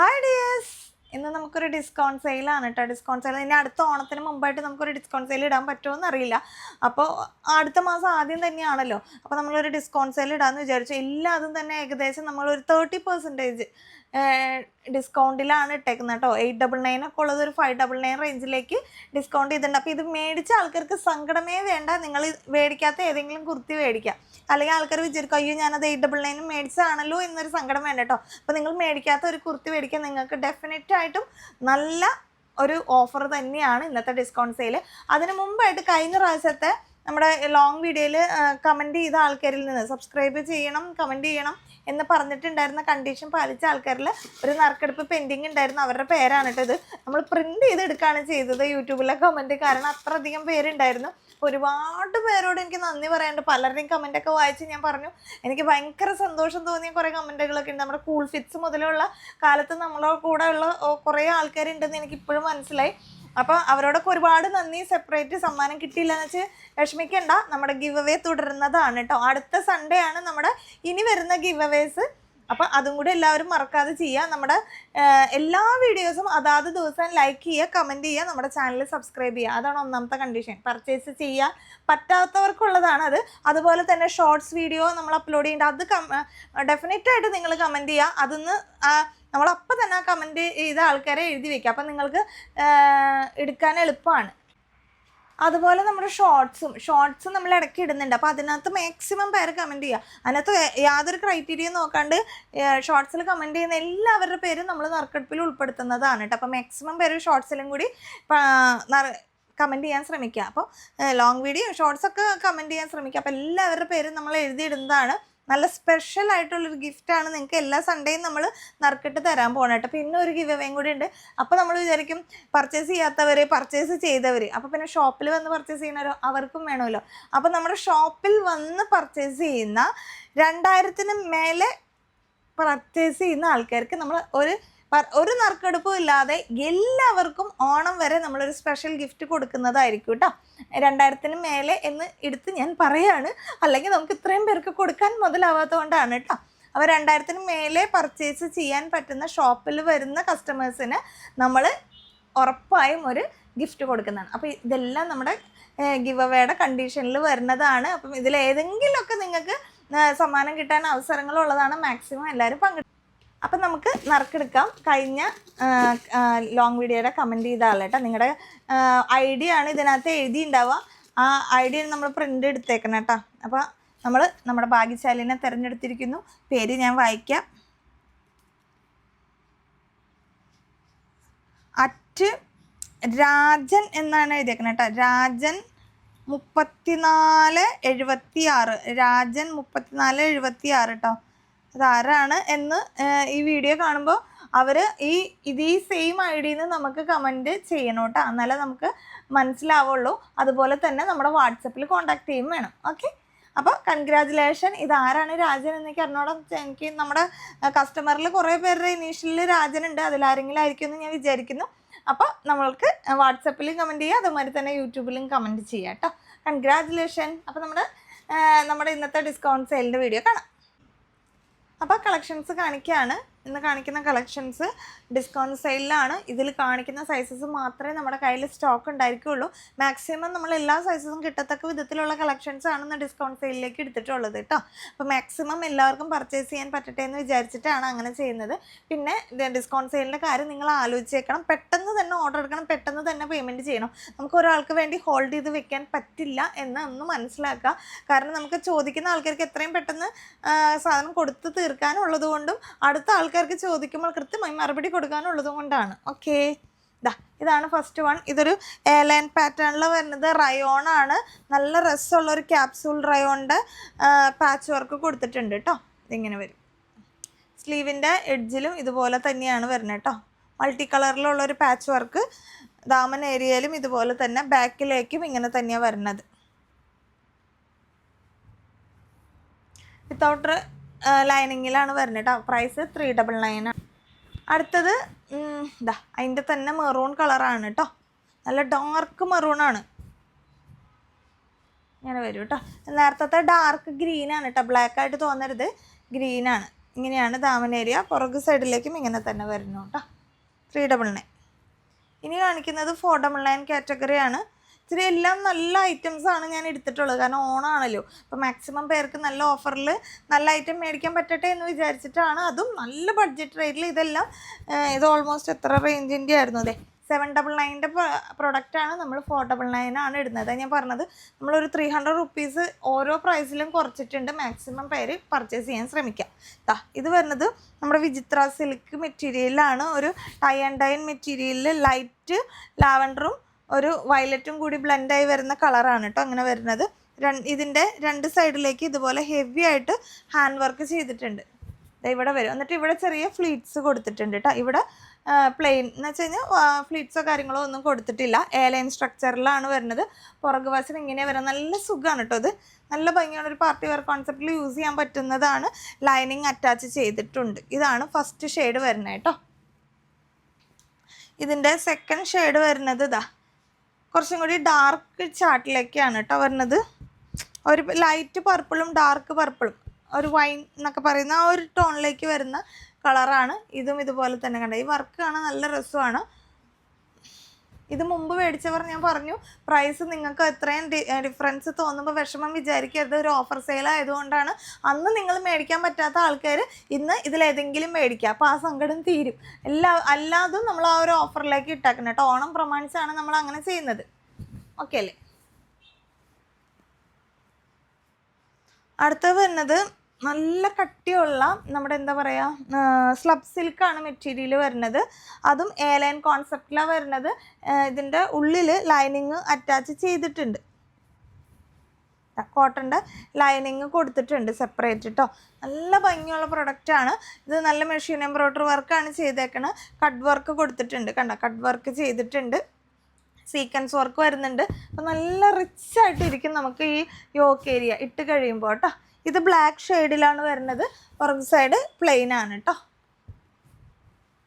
Hi dears ഇന്ന് നമുക്കൊരു discount സെയിലാണ് കേട്ടോ ഡിസ്കൗണ്ട് സെയിൽ ഇനി അടുത്ത ഓണത്തിന് മുമ്പായിട്ട് നമുക്കൊരു ഡിസ്കൗണ്ട് സെയിൽ ഇടാൻ പറ്റുമോ എന്നറിയില്ല. അപ്പോൾ അടുത്ത മാസം ആദ്യം തന്നെയാണല്ലോ. അപ്പോൾ നമ്മളൊരു ഡിസ്കൗണ്ട് സെയിൽ ഇടാമെന്ന് വിചാരിച്ചു. എല്ലാതും തന്നെ ഏകദേശം നമ്മളൊരു തേർട്ടി പെർസെന്റേജ് ഡിസ്കൗണ്ടിലാണ് ഇട്ടേക്കുന്നത് കേട്ടോ എയ്റ്റ് ഡബിൾ നയൻ ഒക്കെ ഉള്ളത് ഒരു ഫൈവ് ഡബിൾ നയൻ റേഞ്ചിലേക്ക് ഡിസ്കൗണ്ട് ചെയ്തിട്ടുണ്ട്. അപ്പോൾ ഇത് മേടിച്ച ആൾക്കാർക്ക് സങ്കടമേ വേണ്ട. നിങ്ങൾ മേടിക്കാത്ത ഏതെങ്കിലും കുർത്തി മേടിക്കുക അല്ലെങ്കിൽ ആൾക്കാർ വിചാരിക്കും അയ്യോ ഞാനത് എയ്റ്റ് ഡബിൾ നയനും മേടിച്ചതാണല്ലോ എന്നൊരു സങ്കടം വേണ്ട കേട്ടോ അപ്പോൾ നിങ്ങൾ മേടിക്കാത്ത ഒരു കുർത്തി മേടിക്കാൻ നിങ്ങൾക്ക് ഡെഫിനറ്റ് ആയിട്ടും നല്ല ഒരു ഓഫർ തന്നെയാണ് ഇന്നത്തെ ഡിസ്കൗണ്ട് സെയിൽ അതിന് മുമ്പായിട്ട് കഴിഞ്ഞ പ്രാവശ്യത്തെ നമ്മുടെ ലോങ് വീഡിയോയിൽ കമന്റ് ചെയ്ത ആൾക്കാരിൽ നിന്ന് സബ്സ്ക്രൈബ് ചെയ്യണം കമന്റ് ചെയ്യണം എന്ന് പറഞ്ഞിട്ടുണ്ടായിരുന്ന കണ്ടീഷൻ പാലിച്ച ആൾക്കാരിൽ ഒരു നറുക്കെടുപ്പ് പെൻഡിങ് ഉണ്ടായിരുന്നു. അവരുടെ പേരാണ് ഇത്. നമ്മൾ പ്രിന്റ് ചെയ്തെടുക്കുകയാണ് ചെയ്തത് യൂട്യൂബിലെ കമന്റ് കാരണം അത്രയധികം പേരുണ്ടായിരുന്നു. ഒരുപാട് പേരോട് എനിക്ക് നന്ദി പറയാനുണ്ട്. പലരുടെയും കമന്റൊക്കെ വായിച്ച് ഞാൻ പറഞ്ഞു. എനിക്ക് ഭയങ്കര സന്തോഷം തോന്നിയ കുറേ കമന്റുകളൊക്കെ ഉണ്ട്. നമ്മുടെ കൂൾ ഫിറ്റ്സ് മുതലുള്ള കാലത്ത് നമ്മളെ കൂടെ ഉള്ള കുറേ ആൾക്കാരുണ്ടെന്ന് എനിക്ക് ഇപ്പോഴും മനസ്സിലായി. അപ്പോൾ അവരോടൊക്കെ ഒരുപാട് നന്ദി. സെപ്പറേറ്റ് സമ്മാനം കിട്ടിയില്ല എന്ന് വെച്ച് വിഷമിക്കണ്ട നമ്മുടെ ഗിവ് അവേ തുടരുന്നതാണ് കേട്ടോ. അടുത്ത സൺഡേ ആണ് നമ്മുടെ ഇനി വരുന്ന ഗിവ് അവേസ് അപ്പം അതും കൂടി എല്ലാവരും മറക്കാതെ ചെയ്യുക. നമ്മുടെ എല്ലാ വീഡിയോസും അതാത് ദിവസം ലൈക്ക് ചെയ്യുക കമന്റ് ചെയ്യുക നമ്മുടെ ചാനൽ സബ്സ്ക്രൈബ് ചെയ്യുക. അതാണ് ഒന്നാമത്തെ കണ്ടീഷൻ പർച്ചേസ് ചെയ്യുക. പറ്റാത്തവർക്കുള്ളതാണ് അത്. അതുപോലെ തന്നെ ഷോർട്സ് വീഡിയോ നമ്മൾ അപ്ലോഡ് ചെയ്യേണ്ട. അത് ഡെഫിനറ്റായിട്ട് നിങ്ങൾ കമന്റ് ചെയ്യുക. അതൊന്ന് നമ്മൾ അപ്പം തന്നെ ആ കമന്റ് ചെയ്ത ആൾക്കാരെ എഴുതി വെക്കുക അപ്പം നിങ്ങൾക്ക് എടുക്കാൻ എളുപ്പമാണ്. അതുപോലെ നമ്മുടെ ഷോർട്സും ഷോർട്സും നമ്മൾ ഇടയ്ക്ക് ഇടുന്നുണ്ട്. അപ്പോൾ അതിനകത്ത് മാക്സിമം പേര് കമന്റ് ചെയ്യുക. അതിനകത്ത് യാതൊരു ക്രൈറ്റീരിയ നോക്കാണ്ട് ഷോർട്സിൽ കമന്റ് ചെയ്യുന്ന എല്ലാവരുടെ പേരും നമ്മൾ നറുക്കെടുപ്പിൽ ഉൾപ്പെടുത്തുന്നതാണ് കേട്ടോ. അപ്പോൾ മാക്സിമം പേര് ഷോർട്സിലും കൂടി കമന്റ് ചെയ്യാൻ ശ്രമിക്കുക. അപ്പോൾ ലോങ് വീഡിയോ ഷോർട്സൊക്കെ കമന്റ് ചെയ്യാൻ ശ്രമിക്കുക. അപ്പോൾ എല്ലാവരുടെ പേരും നമ്മൾ എഴുതിയിടുന്നതാണ്. നല്ല സ്പെഷ്യൽ ആയിട്ടുള്ളൊരു ഗിഫ്റ്റാണ് നിങ്ങൾക്ക് എല്ലാ സൺഡേയും നമ്മൾ നറുക്കിട്ട് തരാൻ പോകണം കേട്ടോ. പിന്നെ ഒരു ഗിവ് കൂടി ഉണ്ട്. അപ്പോൾ നമ്മൾ വിചാരിക്കും പർച്ചേസ് ചെയ്യാത്തവർ പർച്ചേസ് ചെയ്തവർ അപ്പോൾ പിന്നെ ഷോപ്പിൽ വന്ന് പർച്ചേസ് ചെയ്യുന്നവരോ അവർക്കും വേണമല്ലോ. അപ്പോൾ നമ്മുടെ ഷോപ്പിൽ വന്ന് പർച്ചേസ് ചെയ്യുന്ന രണ്ടായിരത്തിന് മേലെ പർച്ചേസ് ചെയ്യുന്ന ആൾക്കാർക്ക് നമ്മൾ ഒരു ഒരു നറുക്കെടുപ്പും ഇല്ലാതെ എല്ലാവർക്കും ഓണം വരെ നമ്മളൊരു സ്പെഷ്യൽ ഗിഫ്റ്റ് കൊടുക്കുന്നതായിരിക്കും കേട്ടോ രണ്ടായിരത്തിന് മേലെ എന്ന് എടുത്ത് ഞാൻ പറയാണ്. അല്ലെങ്കിൽ നമുക്ക് ഇത്രയും പേർക്ക് കൊടുക്കാൻ മുതലാവാത്തതുകൊണ്ടാണ് കേട്ടോ അപ്പോൾ രണ്ടായിരത്തിന് മേലെ പർച്ചേസ് ചെയ്യാൻ പറ്റുന്ന ഷോപ്പിൽ വരുന്ന കസ്റ്റമേഴ്സിന് നമ്മൾ ഉറപ്പായും ഒരു ഗിഫ്റ്റ് കൊടുക്കുന്നതാണ്. അപ്പോൾ ഇതെല്ലാം നമ്മുടെ ഗിവ് അവയുടെ കണ്ടീഷനിൽ വരുന്നതാണ്. അപ്പം ഇതിൽ ഏതെങ്കിലുമൊക്കെ നിങ്ങൾക്ക് സമ്മാനം കിട്ടാൻ അവസരങ്ങളുള്ളതാണ്. മാക്സിമം എല്ലാവരും പങ്കെടുക്കും അപ്പം നമുക്ക് നറുക്കെടുക്കാം. കഴിഞ്ഞ ലോങ് വീഡിയോയുടെ കമന്റ് ചെയ്ത ആളേട്ടാ നിങ്ങളുടെ ഐഡിയ ആണ് ഇതിനകത്ത് എഴുതിയിട്ടുണ്ടാവുക ആ ഐഡിയ നമ്മൾ പ്രിന്റ് എടുത്തേക്കണം കേട്ടോ അപ്പോൾ നമ്മൾ നമ്മുടെ ഭാഗ്യശാലിനെ തിരഞ്ഞെടുത്തിരിക്കുന്നു. പേര് ഞാൻ വായിക്കാം. അറ്റ് രാജൻ എന്നാണ് എഴുതിയേക്കുന്നത് കേട്ടോ രാജൻ മുപ്പത്തിനാല് എഴുപത്തി ആറ് രാജൻ മുപ്പത്തിനാല് എഴുപത്തി ആറ് കേട്ടോ അതാരാണ് എന്ന് ഈ വീഡിയോ കാണുമ്പോൾ അവർ ഈ ഇത് ഈ സെയിം ഐ ഡിന്ന് നമുക്ക് കമന്റ് ചെയ്യണം കേട്ടോ എന്നാലേ നമുക്ക് മനസ്സിലാവുള്ളൂ. അതുപോലെ തന്നെ നമ്മുടെ വാട്സപ്പിൽ കോൺടാക്ട് ചെയ്യും വേണം. ഓക്കെ അപ്പോൾ കൺഗ്രാജുലേഷൻ ഇതാരാണ് രാജൻ എന്നൊക്കെ അറിഞ്ഞോടാ. എനിക്ക് നമ്മുടെ കസ്റ്റമറിൽ കുറേ പേരുടെ ഇനീഷ്യലിൽ രാജൻ ഉണ്ട്. അതിലാരെങ്കിലും ആയിരിക്കും എന്ന് ഞാൻ വിചാരിക്കുന്നു. അപ്പോൾ നമ്മൾക്ക് വാട്സപ്പിലും കമന്റ് ചെയ്യുക അതുമാതിരി തന്നെ യൂട്യൂബിലും കമന്റ് ചെയ്യാം കേട്ടോ. കൺഗ്രാജുലേഷൻ അപ്പോൾ നമ്മുടെ നമ്മുടെ ഇന്നത്തെ ഡിസ്കൗണ്ട് സെയിലിന്റെ വീഡിയോ കാണാം. അപ്പോൾ കളക്ഷൻസ് കാണിക്കുകയാണ് ഇന്ന് കാണിക്കുന്ന കളക്ഷൻസ് ഡിസ്കൗണ്ട് സെയിലാണ് ഇതിൽ കാണിക്കുന്ന സൈസസ് മാത്രമേ നമ്മുടെ കയ്യിൽ സ്റ്റോക്ക് ഉണ്ടായിരിക്കുള്ളൂ. മാക്സിമം നമ്മൾ എല്ലാ സൈസസും കിട്ടത്തക്ക വിധത്തിലുള്ള കളക്ഷൻസ് ആണ് ഇന്ന് ഡിസ്കൗണ്ട് സെയിലിലേക്ക് എടുത്തിട്ടുള്ളത് കേട്ടോ. അപ്പോൾ മാക്സിമം എല്ലാവർക്കും പർച്ചേസ് ചെയ്യാൻ പറ്റട്ടെ എന്ന് വിചാരിച്ചിട്ടാണ് അങ്ങനെ ചെയ്യുന്നത്. പിന്നെ ഡിസ്കൗണ്ട് സെയിലിന്റെ കാര്യം നിങ്ങൾ ആലോചിച്ചേക്കണം. പെട്ടെന്ന് തന്നെ ഓർഡർ എടുക്കണം പെട്ടെന്ന് തന്നെ പേയ്മെന്റ് ചെയ്യണം. നമുക്ക് ഒരാൾക്ക് വേണ്ടി ഹോൾഡ് ചെയ്ത് വെക്കാൻ പറ്റില്ല എന്ന് ഒന്ന് മനസ്സിലാക്കുക. കാരണം നമുക്ക് ചോദിക്കുന്ന ആൾക്കാർക്ക് എത്രയും പെട്ടെന്ന് സാധനം കൊടുത്ത് തീർക്കാനുള്ളത് കൊണ്ടും അടുത്ത ആൾക്കാർക്ക് ചോദിക്കുമ്പോൾ കൃത്യമായി മറുപടി കൊടുക്കാനുള്ളത് കൊണ്ടാണ്. ഓക്കെ ഇതാ ഇതാണ് ഫസ്റ്റ് വൺ ഇതൊരു എയർലൈൻ പാറ്റേണിൽ വരുന്നത്. റയോൺ ആണ്. നല്ല രസമുള്ള ഒരു ക്യാപ്സൂൾ റയോണിന്റെ പാച്ച് വർക്ക് കൊടുത്തിട്ടുണ്ട് കേട്ടോ ഇതിങ്ങനെ വരും. സ്ലീവിന്റെ എഡ്ജിലും ഇതുപോലെ തന്നെയാണ് വരുന്നത് കേട്ടോ മൾട്ടി കളറിലുള്ള ഒരു പാച്ച് വർക്ക് ദാമൻ ഏരിയയിലും ഇതുപോലെ തന്നെ ബാക്കിലേക്കും ഇങ്ങനെ തന്നെയാണ് വരുന്നത്. വിത്തൗട്ട് ലൈനിങ്ങിലാണ് വരുന്നത് കേട്ടോ പ്രൈസ് ത്രീ ഡബിൾ നയൻ ആണ്. അടുത്തത് ഇതാ അതിന്റെ തന്നെ മെറൂൺ കളറാണ് കേട്ടോ നല്ല ഡാർക്ക് മെറൂൺ ആണ്. ഇങ്ങനെ വരും കേട്ടോ നേരത്തെ ഡാർക്ക് ഗ്രീൻ ആണ് കേട്ടോ ബ്ലാക്ക് ആയിട്ട് തോന്നരുത്. ഗ്രീൻ ആണ്. ഇങ്ങനെയാണ് ദാമൻ ഏരിയ പുറകു സൈഡിലേക്കും ഇങ്ങനെ തന്നെ വരുന്നു കേട്ടോ ത്രീ ഡബിൾ നയൻ ഇനി കാണിക്കുന്നത് ഫോർ ഡബിൾ നയൻ കാറ്റഗറിയാണ് ഇത്തിരി എല്ലാം നല്ല ഐറ്റംസ് ആണ് ഞാൻ എടുത്തിട്ടുള്ളത്. കാരണം ഓണാണല്ലോ. അപ്പോൾ മാക്സിമം പേർക്ക് നല്ല ഓഫറിൽ നല്ല ഐറ്റം മേടിക്കാൻ പറ്റട്ടെ എന്ന് വിചാരിച്ചിട്ടാണ്. അതും നല്ല ബഡ്ജറ്റ് റേറ്റിൽ ഇതെല്ലാം ഇത് ഓൾമോസ്റ്റ് എത്ര റേഞ്ചിന്റെ ആയിരുന്നു അതെ. സെവൻ ഡബിൾ നയന്റെ പ്രൊഡക്റ്റാണ് നമ്മൾ ഫോർ ഡബിൾ നയൻ ആണ് ഇടുന്നത്. ഞാൻ പറഞ്ഞത്. നമ്മളൊരു ത്രീ ഹൺഡ്രഡ് റുപ്പീസ് ഓരോ പ്രൈസിലും കുറച്ചിട്ടുണ്ട്. മാക്സിമം പേര് പർച്ചേസ് ചെയ്യാൻ ശ്രമിക്കാം. താ ഇത് വരുന്നത് നമ്മുടെ വിചിത്ര സിൽക്ക് മെറ്റീരിയലാണ് ഒരു ടൈ ആൻഡ് ഡൈൻ മെറ്റീരിയലിൽ ലൈറ്റ് ലാവൻഡറും ഒരു വയലറ്റും കൂടി ബ്ലെൻഡായി വരുന്ന കളറാണ് കേട്ടോ അങ്ങനെ വരുന്നത്. ഇതിന്റെ രണ്ട് സൈഡിലേക്ക് ഇതുപോലെ ഹെവി ആയിട്ട് ഹാൻഡ് വർക്ക് ചെയ്തിട്ടുണ്ട്. ഇവിടെ വരും. എന്നിട്ട് ഇവിടെ ചെറിയ ഫ്ലീറ്റ്സ് കൊടുത്തിട്ടുണ്ട് കേട്ടോ ഇവിടെ പ്ലെയിൻ എന്ന് വെച്ച് കഴിഞ്ഞാൽ ഫ്ലീറ്റ്സോ കാര്യങ്ങളോ ഒന്നും കൊടുത്തിട്ടില്ല. എ ലൈൻ സ്ട്രക്ചറിലാണ് വരുന്നത്. പുറകു വശം ഇങ്ങനെ വരാം നല്ല സുഖമാണ് കേട്ടോ ഇത്. നല്ല ഭംഗിയുള്ള ഒരു പാർട്ടി വെയർ കോൺസെപ്റ്റിൽ യൂസ് ചെയ്യാൻ പറ്റുന്നതാണ് ലൈനിങ് അറ്റാച്ച് ചെയ്തിട്ടുണ്ട്. ഇതാണ് ഫസ്റ്റ് ഷെയ്ഡ് വരുന്നത് കേട്ടോ ഇതിന്റെ സെക്കൻഡ് ഷെയ്ഡ് വരുന്നത് ഇതാ. കുറച്ചും കൂടി ഡാർക്ക് ചാട്ടിലേക്കാണ് കേട്ടോ വരുന്നത്. ഒരു ലൈറ്റ് പർപ്പിളും ഡാർക്ക് പർപ്പിളും ഒരു വൈൻ എന്നൊക്കെ പറയുന്ന ആ ഒരു ടോണിലേക്ക് വരുന്ന കളറാണ് ഇതും ഇതുപോലെ തന്നെ കണ്ട? ഈ വർക്ക് കാണാൻ നല്ല രസമാണ്. ഇത് മുമ്പ് മേടിച്ചവർ ഞാൻ പറഞ്ഞു പ്രൈസ് നിങ്ങൾക്ക് എത്രയും ഡിഫറൻസ് തോന്നുമ്പോൾ വിഷമം വിചാരിക്കരുത്. ഒരു ഓഫർ സെയിൽ ആയതുകൊണ്ടാണ് അന്ന് നിങ്ങൾ മേടിക്കാൻ പറ്റാത്ത ആൾക്കാർ ഇന്ന് ഇതിലേതെങ്കിലും മേടിക്കുക അപ്പോൾ ആ സങ്കടം തീരും. എല്ലാ അല്ലാതും നമ്മൾ ആ ഒരു ഓഫറിലേക്ക് ഇട്ടേക്കണം കേട്ടോ. ഓണം പ്രമാണിച്ചാണ് നമ്മൾ അങ്ങനെ ചെയ്യുന്നത്. ഓക്കെ അല്ലേ? അടുത്തത് വരുന്നത് നല്ല കട്ടിയുള്ള നമ്മുടെ എന്താ പറയുക സ്ലബ് സിൽക്കാണ് മെറ്റീരിയൽ വരുന്നത്. അതും എ ലൈൻ കോൺസെപ്റ്റിലാണ് വരുന്നത്. ഇതിന്റെ ഉള്ളിൽ ലൈനിങ് അറ്റാച്ച് ചെയ്തിട്ടുണ്ട്. കോട്ടന്റെ ലൈനിങ് കൊടുത്തിട്ടുണ്ട് സെപ്പറേറ്റ് കേട്ടോ നല്ല ഭംഗിയുള്ള പ്രൊഡക്റ്റാണ് ഇത് നല്ല മെഷീൻ എംബ്രോയ്ഡറി വർക്കാണ് ചെയ്തേക്കണത് കട്ട് വർക്ക് കൊടുത്തിട്ടുണ്ട്. കണ്ട കട്ട് വർക്ക് ചെയ്തിട്ടുണ്ട്. സീക്വൻസ് വർക്ക് വരുന്നുണ്ട്. അപ്പോൾ നല്ല റിച്ച് ആയിട്ട് ഇരിക്കും നമുക്ക് ഈ യോക്ക് ഏരിയ ഇട്ട് കഴിയുമ്പോൾ കേട്ടോ ഇത് ബ്ലാക്ക് ഷെയ്ഡിലാണ് വരുന്നത്. പുറകു സൈഡ് പ്ലെയിൻ ആണ് കേട്ടോ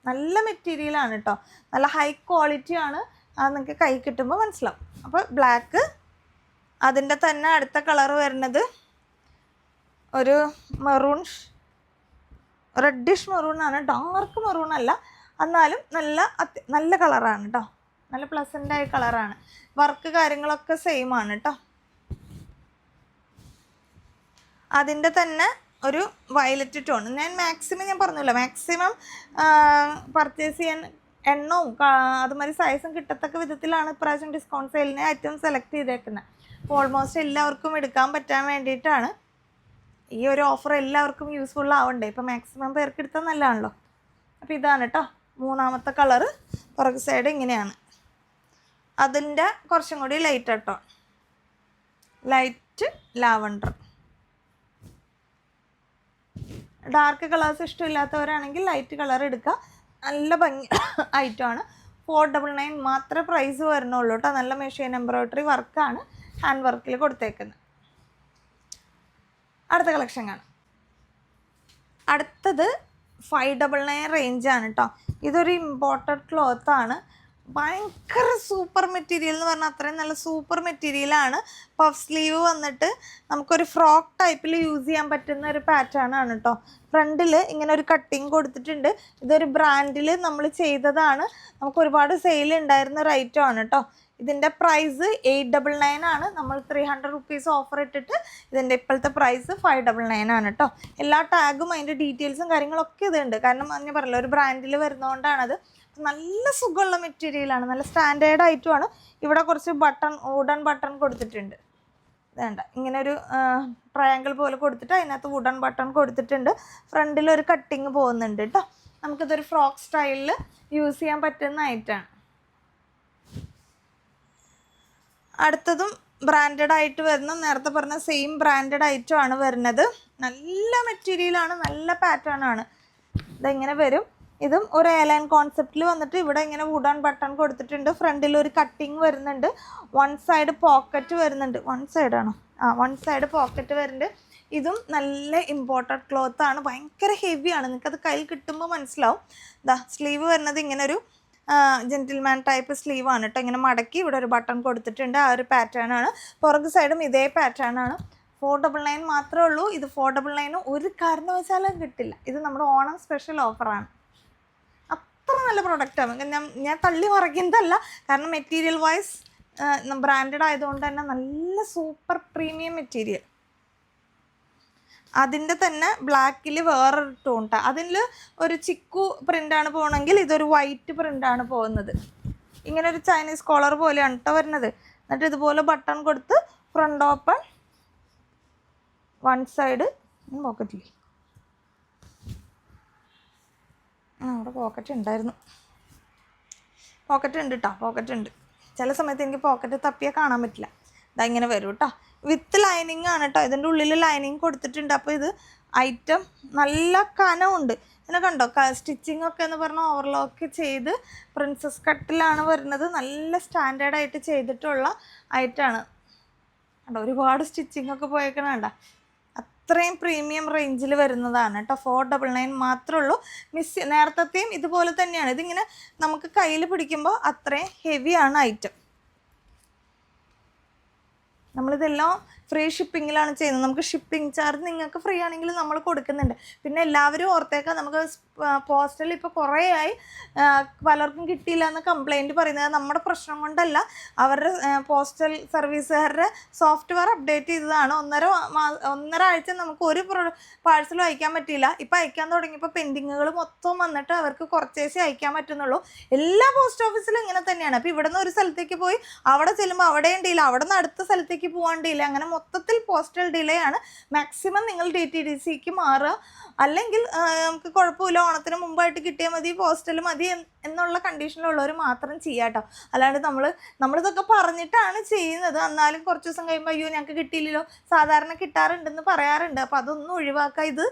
നല്ല മെറ്റീരിയലാണ് കേട്ടോ നല്ല ഹൈ ക്വാളിറ്റി ആണ്. അത് നിങ്ങൾക്ക് കൈ കിട്ടുമ്പോൾ മനസ്സിലാവും. അപ്പോൾ ബ്ലാക്ക് അതിന്റെ തന്നെ അടുത്ത കളർ വരുന്നത് ഒരു മെറൂൺ റെഡിഷ് മെറൂൺ ആണ് ഡാർക്ക് മെറൂൺ അല്ല. എന്നാലും നല്ല നല്ല കളറാണ് കേട്ടോ നല്ല പ്ലസന്റ് ആയ കളറാണ് വർക്ക് കാര്യങ്ങളൊക്കെ സെയിം ആണ് കേട്ടോ അതിന്റെ തന്നെ ഒരു വയലറ്റ് ടോൺ ഞാൻ മാക്സിമം ഞാൻ പറഞ്ഞല്ലോ മാക്സിമം പർച്ചേസ് ചെയ്യാൻ എണ്ണവും അതുമാതിരി സൈസും കിട്ടത്തക്ക വിധത്തിലാണ് ഇപ്രാവശ്യം ഡിസ്കൗണ്ട് സെയിലിന് ഐറ്റം സെലക്ട് ചെയ്തേക്കുന്നത് അപ്പോൾ ഓൾമോസ്റ്റ് എല്ലാവർക്കും എടുക്കാൻ പറ്റാൻ വേണ്ടിയിട്ടാണ് ഈ ഒരു ഓഫർ എല്ലാവർക്കും യൂസ്ഫുൾ ആവണ്ടേ. ഇപ്പോൾ മാക്സിമം പേർക്ക് എടുത്താൽ നല്ലതാണല്ലോ. അപ്പോൾ ഇതാണ് കേട്ടോ മൂന്നാമത്തെ കളറ് പുറകു സൈഡ് ഇങ്ങനെയാണ്. അതിന്റെ കുറച്ചും കൂടി ലൈറ്റ് കേട്ടോ ലൈറ്റ് ലാവണ്ടർ ഡാർക്ക് കളേഴ്സ് ഇഷ്ടമില്ലാത്തവരാണെങ്കിൽ ലൈറ്റ് കളർ എടുക്കുക. നല്ല ഭംഗി ഐറ്റമാണ് ഫോർ ഡബിൾ നയൻ മാത്രമേ പ്രൈസ് വരുന്നുള്ളൂ കേട്ടോ നല്ല മെഷീൻ എംബ്രോയ്ഡറി വർക്കാണ് ഹാൻഡ് വർക്കിൽ കൊടുത്തേക്കുന്നത്. അടുത്ത കളക്ഷൻ കാണാം. അടുത്തത് ഫൈവ് ഡബിൾ നയൻ റേഞ്ചാണ് കേട്ടോ ഇതൊരു ഇമ്പോർട്ടഡ് ക്ലോത്താണ് ഭയങ്കര സൂപ്പർ മെറ്റീരിയൽ എന്ന് പറഞ്ഞാൽ അത്രയും നല്ല സൂപ്പർ മെറ്റീരിയലാണ് പഫ് സ്ലീവ് വന്നിട്ട് നമുക്കൊരു ഫ്രോക്ക് ടൈപ്പിൽ യൂസ് ചെയ്യാൻ പറ്റുന്ന ഒരു പാറ്റേൺ ആണ് കേട്ടോ ഫ്രണ്ടിൽ ഇങ്ങനെ ഒരു കട്ടിങ് കൊടുത്തിട്ടുണ്ട്. ഇതൊരു ബ്രാൻഡിൽ നമ്മൾ ചെയ്തതാണ്. നമുക്ക് ഒരുപാട് സെയിൽ ഉണ്ടായിരുന്ന ഐറ്റം ആണ് കേട്ടോ ഇതിന്റെ പ്രൈസ് എയ്റ്റ് ഡബിൾ നയൻ ആണ്. നമ്മൾ ത്രീ ഹൺഡ്രഡ് റുപ്പീസ് ഓഫർ ഇട്ടിട്ട് ഇതിന്റെ ഇപ്പോഴത്തെ പ്രൈസ് ഫൈവ് ഡബിൾ നയൻ ആണ് കേട്ടോ എല്ലാ ടാഗും അതിന്റെ ഡീറ്റെയിൽസും കാര്യങ്ങളൊക്കെ ഇതുണ്ട്. കാരണം ഞാൻ പറഞ്ഞല്ലോ ഒരു ബ്രാൻഡിൽ വരുന്നതുകൊണ്ടാണത് നല്ല സുഖമുള്ള മെറ്റീരിയലാണ് നല്ല സ്റ്റാൻഡേർഡ് ആയിട്ടുമാണ്. ഇവിടെ കുറച്ച് ബട്ടൺ വുഡൺ ബട്ടൺ കൊടുത്തിട്ടുണ്ട്. വേണ്ട. ഇങ്ങനെ ഒരു ട്രയാങ്കിൾ പോലെ കൊടുത്തിട്ട് അതിനകത്ത് വുഡൺ ബട്ടൺ കൊടുത്തിട്ടുണ്ട്. ഫ്രണ്ടിൽ ഒരു കട്ടിങ് പോകുന്നുണ്ട് കേട്ടോ നമുക്കിതൊരു ഫ്രോക്ക് സ്റ്റൈലിൽ യൂസ് ചെയ്യാൻ പറ്റുന്ന ഐറ്റാണ് അടുത്തതും ബ്രാൻഡഡ് ആയിട്ട് വരുന്ന. നേരത്തെ പറഞ്ഞ സെയിം ബ്രാൻഡഡ് ഐറ്റം ആണ് വരുന്നത്. നല്ല മെറ്റീരിയലാണ് നല്ല പാറ്റേൺ ആണ്. ഇതെങ്ങനെ വരും? ഇതും ഒരു എയർലൈൻ കോൺസെപ്റ്റിൽ വന്നിട്ട് ഇവിടെ ഇങ്ങനെ വുഡൺ ബട്ടൺ കൊടുത്തിട്ടുണ്ട്. ഫ്രണ്ടിൽ ഒരു കട്ടിങ് വരുന്നുണ്ട്. വൺ സൈഡ് പോക്കറ്റ് വരുന്നുണ്ട്. വൺ സൈഡാണോ ആ വൺ സൈഡ് പോക്കറ്റ് വരുന്നുണ്ട്. ഇതും നല്ല ഇമ്പോർട്ടഡ് ക്ലോത്ത് ആണ്. ഭയങ്കര ഹെവിയാണ് നിങ്ങൾക്കത് കയ്യിൽ കിട്ടുമ്പോൾ മനസ്സിലാവും. ദാ സ്ലീവ് വരുന്നത് ഇങ്ങനെ ഒരു ജെന്റിൽമാൻ ടൈപ്പ് സ്ലീവ് ആണ് കേട്ടോ ഇങ്ങനെ മടക്കി ഇവിടെ ഒരു ബട്ടൺ കൊടുത്തിട്ടുണ്ട്. ആ ഒരു പാറ്റേൺ ആണ്. പുറകു സൈഡും ഇതേ പാറ്റേൺ ആണ്. ഫോർ ഡബിൾ നയൻ മാത്രമേ ഉള്ളൂ. ഇത് ഫോർ ഡബിൾ നയനും ഒരു കാരണവശാലും കിട്ടില്ല. ഇത് നമ്മുടെ ഓണം സ്പെഷ്യൽ ഓഫറാണ് അത്ര നല്ല പ്രൊഡക്റ്റാണ് ഞാൻ ഞാൻ തള്ളി മറിക്കുന്നതല്ല. കാരണം മെറ്റീരിയൽ വൈസ് ബ്രാൻഡഡ് ആയതുകൊണ്ട് തന്നെ നല്ല സൂപ്പർ പ്രീമിയം മെറ്റീരിയൽ അതിന്റെ തന്നെ ബ്ലാക്കിൽ വേറൊരു ടൂണ്ട അതിൽ ഒരു ചിക്കു പ്രിന്റാണ് പോകണമെങ്കിൽ ഇതൊരു വൈറ്റ് പ്രിന്റാണ് പോകുന്നത്. ഇങ്ങനെ ഒരു ചൈനീസ് കോളർ പോലെയാണ് കേട്ടോ വരുന്നത്. എന്നിട്ട് ഇതുപോലെ ബട്ടൺ കൊടുത്ത് ഫ്രണ്ട് ഓപ്പൺ വൺ സൈഡ് പോക്കറ്റില്ലേ ആ അവിടെ പോക്കറ്റ് ഉണ്ടായിരുന്നു. പോക്കറ്റ് ഉണ്ട് കേട്ടോ പോക്കറ്റ് ഉണ്ട്. ചില സമയത്ത് എനിക്ക് പോക്കറ്റ് തപ്പിയാൽ കാണാൻ പറ്റില്ല. ഇതാ ഇങ്ങനെ വരും കേട്ടോ വിത്ത് ലൈനിങ് ആണ് കേട്ടോ ഇതിന്റെ ഉള്ളിൽ ലൈനിങ് കൊടുത്തിട്ടുണ്ട്. അപ്പോൾ ഇത് ഐറ്റം നല്ല കനമുണ്ട് ഇതിനെ കണ്ടോ സ്റ്റിച്ചിങ് ഒക്കെ എന്ന് പറഞ്ഞാൽ ഓവർലോക്ക് ചെയ്ത് പ്രിൻസസ് കട്ടിലാണ് വരുന്നത്. നല്ല സ്റ്റാൻഡേർഡായിട്ട് ചെയ്തിട്ടുള്ള ഐറ്റമാണ് കണ്ടോ ഒരുപാട് സ്റ്റിച്ചിങ് ഒക്കെ പോയേക്കണ കണ്ട. അത്രയും പ്രീമിയം റേഞ്ചിൽ വരുന്നതാണ് കേട്ടോ ഫോർ ഡബിൾ നയൻ മാത്രമേ ഉള്ളൂ മിസ് നേരത്തെയും ഇതുപോലെ തന്നെയാണ്. ഇതിങ്ങനെ നമുക്ക് കയ്യിൽ പിടിക്കുമ്പോൾ അത്രയും ഹെവിയാണ് ഐറ്റം നമ്മളിതെല്ലാം ഫ്രീ ഷിപ്പിങ്ങിലാണ് ചെയ്യുന്നത്. നമുക്ക് ഷിപ്പിംഗ് ചാർജ് നിങ്ങൾക്ക് ഫ്രീ ആണെങ്കിൽ നമ്മൾ കൊടുക്കുന്നുണ്ട്. പിന്നെ എല്ലാവരും ഓർത്തേക്കാം നമുക്ക് പോസ്റ്റൽ ഇപ്പോൾ കുറേ ആയി പലർക്കും കിട്ടിയില്ല എന്ന് കംപ്ലൈന്റ് പറയുന്നത് നമ്മുടെ പ്രശ്നം കൊണ്ടല്ല. അവരുടെ പോസ്റ്റൽ സർവീസുകാരുടെ സോഫ്റ്റ്വെയർ അപ്ഡേറ്റ് ചെയ്തതാണ്. ഒന്നര ഒന്നര ആഴ്ച നമുക്ക് ഒരു പാഴ്സലും അയക്കാൻ പറ്റിയില്ല. ഇപ്പം അയക്കാൻ തുടങ്ങിയപ്പോൾ പെൻഡിങ്ങുകൾ മൊത്തം വന്നിട്ട് അവർക്ക് കുറച്ചേശേ അയക്കാൻ പറ്റുന്നുള്ളൂ. എല്ലാ പോസ്റ്റ് ഓഫീസിലും ഇങ്ങനെ തന്നെയാണ്. അപ്പോൾ ഇവിടെ നിന്ന് ഒരു സ്ഥലത്തേക്ക് പോയി അവിടെ ചെല്ലുമ്പോൾ അവിടെ ഉണ്ടെങ്കിൽ അവിടെ നിന്ന് അടുത്ത സ്ഥലത്തേക്ക് പോകാൻ ഡിലേ അങ്ങനെ മൊത്തത്തിൽ പോസ്റ്റൽ ഡിലേ ആണ്. മാക്സിമം നിങ്ങൾ ഡി ടി ഡി സിക്ക് മാറുക. അല്ലെങ്കിൽ നമുക്ക് കുഴപ്പമില്ല ഓണത്തിന് മുമ്പായിട്ട് കിട്ടിയാൽ മതി പോസ്റ്റൽ മതി എന്നുള്ള കണ്ടീഷനിലുള്ളവർ മാത്രം ചെയ്യാട്ടോ അല്ലാണ്ട് നമ്മൾ നമ്മളിതൊക്കെ പറഞ്ഞിട്ടാണ് ചെയ്യുന്നത്. എന്നാലും കുറച്ച് ദിവസം കഴിയുമ്പോൾ അയ്യോ ഞങ്ങൾക്ക് കിട്ടിയില്ലല്ലോ. സാധാരണ കിട്ടാറുണ്ടെന്ന് പറയാറുണ്ട്. അപ്പോൾ അതൊന്നും ഒഴിവാക്കുക. ഇത്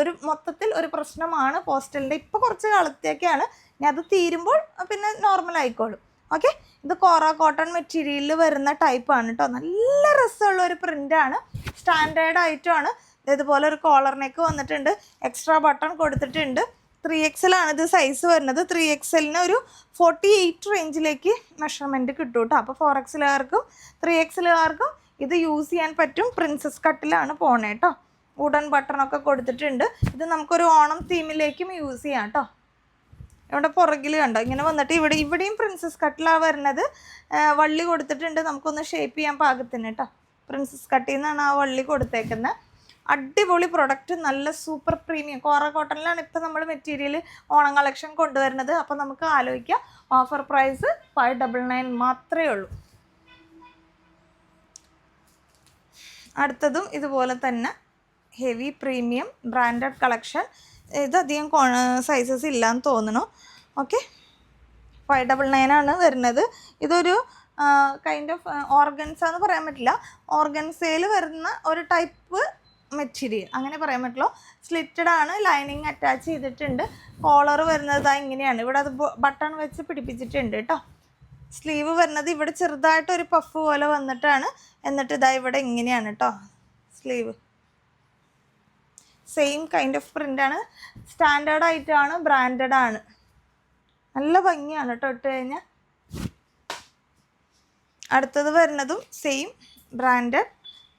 ഒരു മൊത്തത്തിൽ ഒരു പ്രശ്നമാണ് പോസ്റ്റലിന്റെ ഇപ്പോൾ കുറച്ച് കാലത്തേക്കാണ്. ഞാൻ അത് തീരുമ്പോൾ പിന്നെ നോർമൽ ആയിക്കോളും. ഓക്കെ ഇത് കോറ കോട്ടൺ മെറ്റീരിയലിൽ വരുന്ന ടൈപ്പാണ് കേട്ടോ നല്ല രസമുള്ള ഒരു പ്രിന്റാണ് സ്റ്റാൻഡേർഡ് ആയിട്ടുമാണ് ഇതുപോലെ ഒരു കോളറിനേക്ക് നെക്ക് വന്നിട്ടുണ്ട്. എക്സ്ട്രാ ബട്ടൺ കൊടുത്തിട്ടുണ്ട്. ത്രീ എക്സലാണ് ഇത് സൈസ് വരുന്നത്. ത്രീ എക്സലിന് ഒരു ഫോർട്ടി എയ്റ്റ് റേഞ്ചിലേക്ക് മെഷർമെന്റ് കിട്ടും കേട്ടോ അപ്പോൾ ഫോർ എക്സലുകാർക്കും ത്രീ എക്സലുകാർക്കും ഇത് യൂസ് ചെയ്യാൻ പറ്റും. പ്രിൻസസ് കട്ടിലാണ് പോണേ കേട്ടോ വുഡൻ ബട്ടണൊക്കെ കൊടുത്തിട്ടുണ്ട്. ഇത് നമുക്കൊരു ഓണം തീമിലേക്കും യൂസ് ചെയ്യാം കേട്ടോ ഇവിടെ പുറകിൽ കണ്ടോ? ഇങ്ങനെ വന്നിട്ട് ഇവിടെ ഇവിടെയും പ്രിൻസസ് കട്ടിലാണ് വരുന്നത് വള്ളി കൊടുത്തിട്ടുണ്ട്. നമുക്കൊന്ന് ഷേപ്പ് ചെയ്യാൻ പാകത്തിന് കേട്ടോ പ്രിൻസസ് കട്ടിൽ നിന്നാണ് ആ വള്ളി കൊടുത്തേക്കുന്നത് അടിപൊളി പ്രൊഡക്റ്റ് നല്ല സൂപ്പർ പ്രീമിയം കോറ കോട്ടണിലാണ് ഇപ്പം നമ്മൾ മെറ്റീരിയൽ ഓണം കളക്ഷൻ കൊണ്ടുവരുന്നത്. അപ്പോൾ നമുക്ക് ആലോചിക്കാം. Offer price five double nine മാത്രമേ ഉള്ളൂ. അടുത്തതും ഇതുപോലെ തന്നെ ഹെവി പ്രീമിയം ബ്രാൻഡഡ് കളക്ഷൻ ഇത് കോ സൈസസ് ഇല്ലാന്ന് തോന്നുന്നു ഓക്കെ ഫൈവ് ഡബിൾ നയൻ ആണ് വരുന്നത്. ഇതൊരു കൈൻഡ് ഓഫ് ഓർഗൻസ എന്ന് പറയാൻ പറ്റില്ല. ഓർഗൻസയിൽ വരുന്ന ഒരു ടൈപ്പ് മെറ്റീരിയൽ അങ്ങനെ പറയാൻ പറ്റുള്ളൂ. സ്ലിറ്റഡ് ആണ് ലൈനിങ് അറ്റാച്ച് ചെയ്തിട്ടുണ്ട്. കോളർ വരുന്നത് ആ ഇങ്ങനെയാണ്. ഇവിടെ അത് ബട്ടൺ വെച്ച് പിടിപ്പിച്ചിട്ടുണ്ട് കേട്ടോ. സ്ലീവ് വരുന്നത് ഇവിടെ ചെറുതായിട്ടൊരു പഫ് പോലെ വന്നിട്ടാണ്. എന്നിട്ട് ഇതാ ഇവിടെ ഇങ്ങനെയാണ് കേട്ടോ. സ്ലീവ് സെയിം കൈൻഡ് ഓഫ് പ്രിന്റാണ് സ്റ്റാൻഡേർഡ് ആയിട്ടാണ് ബ്രാൻഡഡ് ആണ്. നല്ല ഭംഗിയാണ് കേട്ടോ ഇട്ട് കഴിഞ്ഞാൽ അടുത്തത് വരുന്നതും സെയിം ബ്രാൻഡഡ്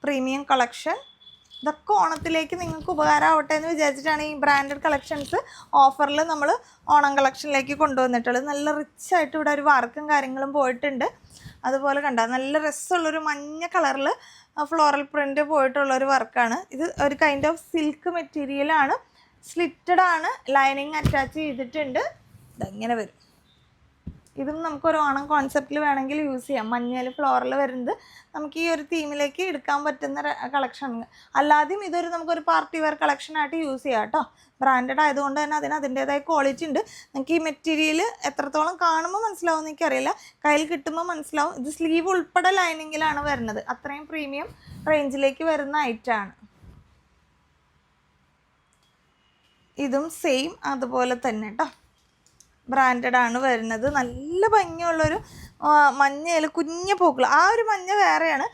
പ്രീമിയം കളക്ഷൻ ഇതൊക്കെ ഓണത്തിലേക്ക് നിങ്ങൾക്ക് ഉപകാരമാവട്ടെ എന്ന് വിചാരിച്ചിട്ടാണ് ഈ ബ്രാൻഡഡ് കളക്ഷൻസ് ഓഫറിൽ നമ്മൾ ഓണം കളക്ഷനിലേക്ക് കൊണ്ടുവന്നിട്ടുള്ളത്. നല്ല റിച്ച് ആയിട്ട് ഇവിടെ ഒരു വർക്കും കാര്യങ്ങളും പോയിട്ടുണ്ട്. അതുപോലെ കണ്ട നല്ല രസമുള്ളൊരു മഞ്ഞ കളറിൽ ഫ്ലോറൽ പ്രിന്റ് പോയിട്ടുള്ളൊരു വർക്കാണ്. ഇത് ഒരു കൈൻഡ് ഓഫ് സിൽക്ക് മെറ്റീരിയലാണ് സ്ലിറ്റഡ് ആണ്. ലൈനിങ് അറ്റാച്ച് ചെയ്തിട്ടുണ്ട്. ഇതങ്ങനെ വരും. ഇതും നമുക്കൊരു ഓണം കോൺസെപ്റ്റിൽ വേണമെങ്കിൽ യൂസ് ചെയ്യാം. മഞ്ഞൾ ഫ്ലോറിൽ വരുന്നത് നമുക്ക് ഈ ഒരു തീമിലേക്ക് എടുക്കാൻ പറ്റുന്ന കളക്ഷൻ അല്ലാതെയും ഇതൊരു നമുക്കൊരു പാർട്ടി വെയർ കളക്ഷനായിട്ട് യൂസ് ചെയ്യാം കേട്ടോ. ബ്രാൻഡഡ് ആയതുകൊണ്ട് തന്നെ അതിന് അതിന്റേതായ ക്വാളിറ്റി ഉണ്ട്. നിങ്ങൾക്ക് ഈ മെറ്റീരിയൽ എത്രത്തോളം കാണുമ്പോൾ മനസ്സിലാവും എനിക്കറിയില്ല. കയ്യിൽ കിട്ടുമ്പോൾ മനസ്സിലാവും. ഇത് സ്ലീവ് ഉൾപ്പെടെ ലൈനിങ്ങിലാണ് വരുന്നത്. അത്രയും പ്രീമിയം റേഞ്ചിലേക്ക് വരുന്ന ഐറ്റമാണ് ഇതും സെയിം അതുപോലെ തന്നെ കേട്ടോ ബ്രാൻഡഡ് ആണ് വരുന്നത്. നല്ല ഭംഗിയുള്ളൊരു മഞ്ഞയിൽ കുഞ്ഞു പൂക്കൾ ആ ഒരു മഞ്ഞ വേറെയാണ്.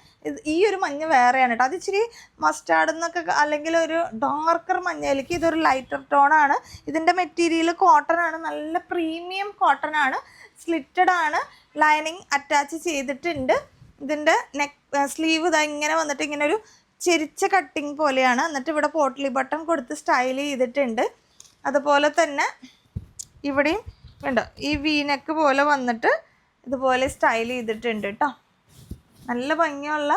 ഈ ഒരു മഞ്ഞ വേറെയാണ് കേട്ടോ. അത് ഇച്ചിരി മസ്റ്റാർഡ് എന്നൊക്കെ അല്ലെങ്കിൽ ഒരു ഡാർക്കർ മഞ്ഞയിലേക്ക് ഇതൊരു ലൈറ്റർ ടോണാണ് ഇതിന്റെ മെറ്റീരിയൽ കോട്ടൺ ആണ്. നല്ല പ്രീമിയം കോട്ടൺ ആണ്. സ്ലിറ്റഡ് ആണ്. ലൈനിങ് അറ്റാച്ച് ചെയ്തിട്ടുണ്ട്. ഇതിന്റെ നെക്ക് സ്ലീവ് ഇതാ ഇങ്ങനെ വന്നിട്ട് ഇങ്ങനെ ഒരു ചെരിച്ച കട്ടിങ് പോലെയാണ്. എന്നിട്ട് ഇവിടെ പോട്ട്ലി ബട്ടൺ കൊടുത്ത് സ്റ്റൈൽ ചെയ്തിട്ടുണ്ട്. അതുപോലെ തന്നെ ഇവിടെയും ഉണ്ടോ ഈ വീനക്ക് പോലെ വന്നിട്ട് ഇതുപോലെ സ്റ്റൈൽ ചെയ്തിട്ടുണ്ട് കേട്ടോ നല്ല ഭംഗിയുള്ള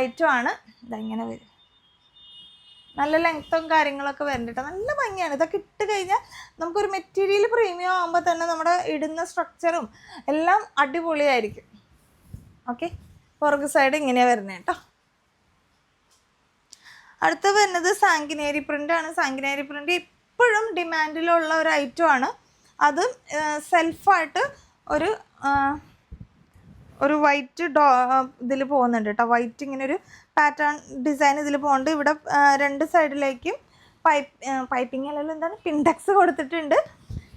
ഐറ്റമാണ് ഇതങ്ങനെ വരും? നല്ല ലെങ്ത്തും കാര്യങ്ങളൊക്കെ വരുന്നുണ്ട് നല്ല ഭംഗിയാണ്. ഇതൊക്കെ ഇട്ട് കഴിഞ്ഞാൽ നമുക്കൊരു മെറ്റീരിയൽ പ്രീമിയം ആകുമ്പോൾ തന്നെ നമ്മുടെ ഇടുന്ന സ്ട്രക്ചറും എല്ലാം അടിപൊളിയായിരിക്കും. ഓക്കെ പുറകു സൈഡ് ഇങ്ങനെയാണ് വരുന്നത് കേട്ടോ അടുത്ത വരുന്നത് സാങ്കിനേരി പ്രിന്റ് ആണ്. സാങ്കിനേരി പ്രിന്റ് ഇപ്പോഴും ഡിമാൻഡിലുള്ള ഒരു ഐറ്റമാണ് അത് സെൽഫായിട്ട് ഒരു ഒരു വൈറ്റ് ഡോ ഇതിൽ പോകുന്നുണ്ട് കേട്ടോ വൈറ്റ് ഇങ്ങനെ ഒരു പാറ്റേൺ ഡിസൈൻ ഇതിൽ പോകുന്നുണ്ട്. ഇവിടെ രണ്ട് സൈഡിലേക്കും പൈപ്പ് പൈപ്പിംഗ് അല്ലല്ലോ എന്താണ് പിൻഡെക്സ് കൊടുത്തിട്ടുണ്ട്.